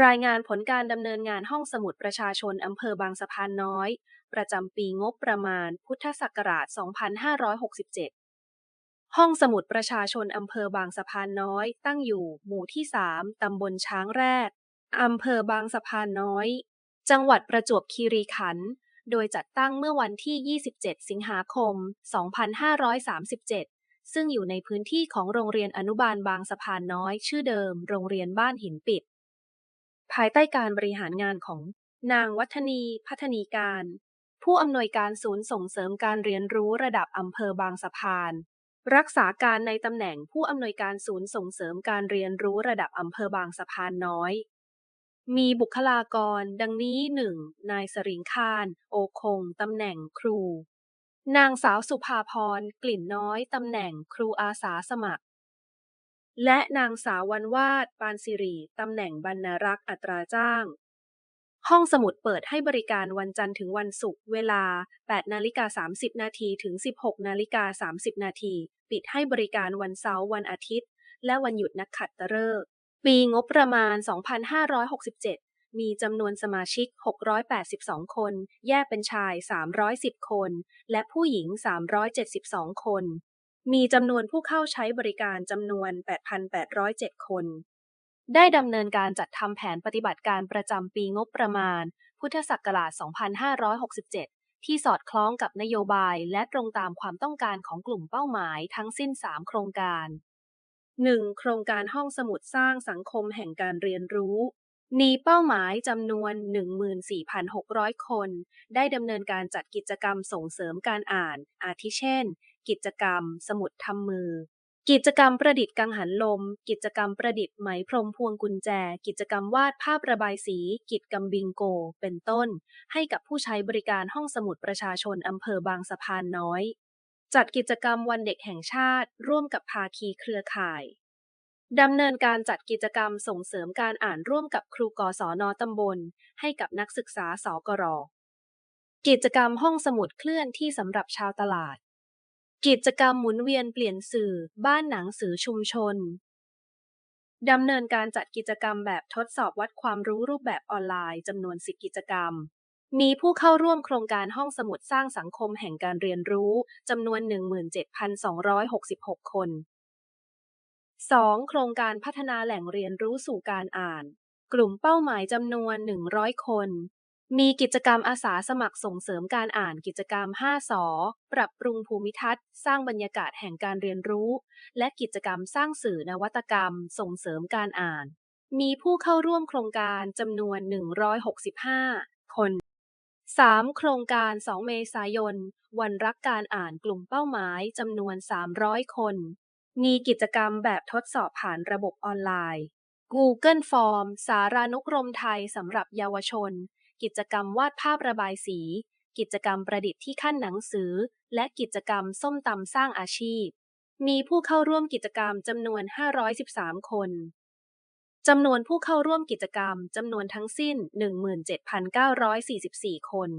รายงานผลการดำเนินงานห้องสมุดประชาชนอำเภอบางสะพานน้อย ประจำปีงบประมาณ พุทธศักราช 2567 ห้องสมุดประชาชนอำเภอบางสะพานน้อย ตั้งอยู่หมู่ที่ 3 ตำบลช้างแรก อำเภอบางสะพานน้อย จังหวัดประจวบคีรีขันธ์ โดยจัดตั้งเมื่อวันที่ 27 สิงหาคม 2537 ซึ่งอยู่ในพื้นที่ของโรงเรียนอนุบาลบางสะพานน้อย ชื่อเดิม โรงเรียนบ้านหินปิด ภายใต้การบริหารงานของนางวัฒนีพัฒนีการ ผู้อำนวยการศูนย์ส่งเสริมการเรียนรู้ระดับอำเภอบางสะพาน รักษาการในตำแหน่งผู้อำนวยการศูนย์ส่งเสริมการเรียนรู้ระดับอำเภอบางสะพานน้อย มีบุคลากร ดังนี้ 1. นายสริงคารโอคง ตำแหน่งครู นางสาวสุภาพร กลิ่นน้อย ตำแหน่งครูอาสาสมัคร และนางสาววันวาดปานสิริตำแหน่งบรรณารักษ์อัตราจ้าง ห้องสมุดเปิดให้บริการวันจันทร์ถึงวันศุกร์เวลา 8 นาฬิกา 30 นาทีถึง 16 นาฬิกา 30 นาทีปิดให้บริการวันเสาร์วันอาทิตย์ และวันหยุดนักขัตฤกษ์ปีงบประมาณ 2567 มีจำนวนสมาชิก 682 คน แยกเป็นชาย 310 คน และผู้หญิง 372 คน มีจำนวนผู้เข้าใช้บริการจำนวน 8,807 คน ได้ดำเนินการจัดทำแผนปฏิบัติการประจำปีงบประมาณ พุทธศักราช 2567 ที่สอดคล้องกับนโยบายและตรงตามความต้องการของกลุ่มเป้าหมายทั้งสิ้น 3 โครงการ 1. โครงการห้องสมุดสร้างสังคมแห่งการเรียนรู้มีเป้าหมายจำนวน 14,600 คน ได้ดำเนินการจัดกิจกรรมส่งเสริมการอ่าน อาทิเช่น กิจกรรม สมุดทำมือ กิจกรรมประดิษฐ์กังหันลม กิจกรรมประดิษฐ์ไหมพรมพวงกุญแจ กิจกรรมวาดภาพระบายสี กิจกรรมบิงโก เป็นต้น ให้กับผู้ใช้บริการห้องสมุดประชาชนอำเภอบางสะพานน้อย จัดกิจกรรมวันเด็กแห่งชาติ ร่วมกับภาคีเครือข่ายดำเนินการจัดกิจกรรมส่งเสริมการอ่านร่วมกับครูกศนตำบล ให้กับนักศึกษาสกร กิจกรรมห้องสมุดเคลื่อนที่สำหรับชาวตลาด กิจกรรมหมุนเวียนเปลี่ยนสื่อ บ้านหนังสือชุมชน ดำเนินการจัดกิจกรรมแบบทดสอบวัดความรู้รูปแบบออนไลน์จำนวน10กิจกรรม มีผู้เข้าร่วมโครงการห้องสมุดสร้างสังคมแห่งการเรียนรู้จำนวน 17,266 คน 2. โครงการพัฒนาแหล่งเรียนรู้สู่การอ่าน กลุ่มเป้าหมายจำนวน 100 คน มีกิจกรรมอาสาสมัครส่งเสริมการอ่านกิจกรรม 5 สอ ปรับปรุงภูมิทัศน์ สร้างบรรยากาศแห่งการเรียนรู้ และกิจกรรมสร้างสื่อนวัตกรรม ส่งเสริมการอ่าน มีผู้เข้าร่วมโครงการจำนวน 165 คน 3. โครงการ 2 เมษายน วันรักการอ่านกลุ่มเป้าหมายจำนวน 300 คน มีกิจกรรมแบบทดสอบผ่านระบบออนไลน์ Google Form สารานุกรมไทยสำหรับเยาวชน กิจกรรมวาดภาพระบายสี กิจกรรมประดิษฐ์ที่ขั้นหนังสือ และกิจกรรมส้มตำสร้างอาชีพ มีผู้เข้าร่วมกิจกรรมจำนวน 513 คนจำนวนผู้เข้าร่วมกิจกรรมจำนวนทั้งสิ้น 17,944 คน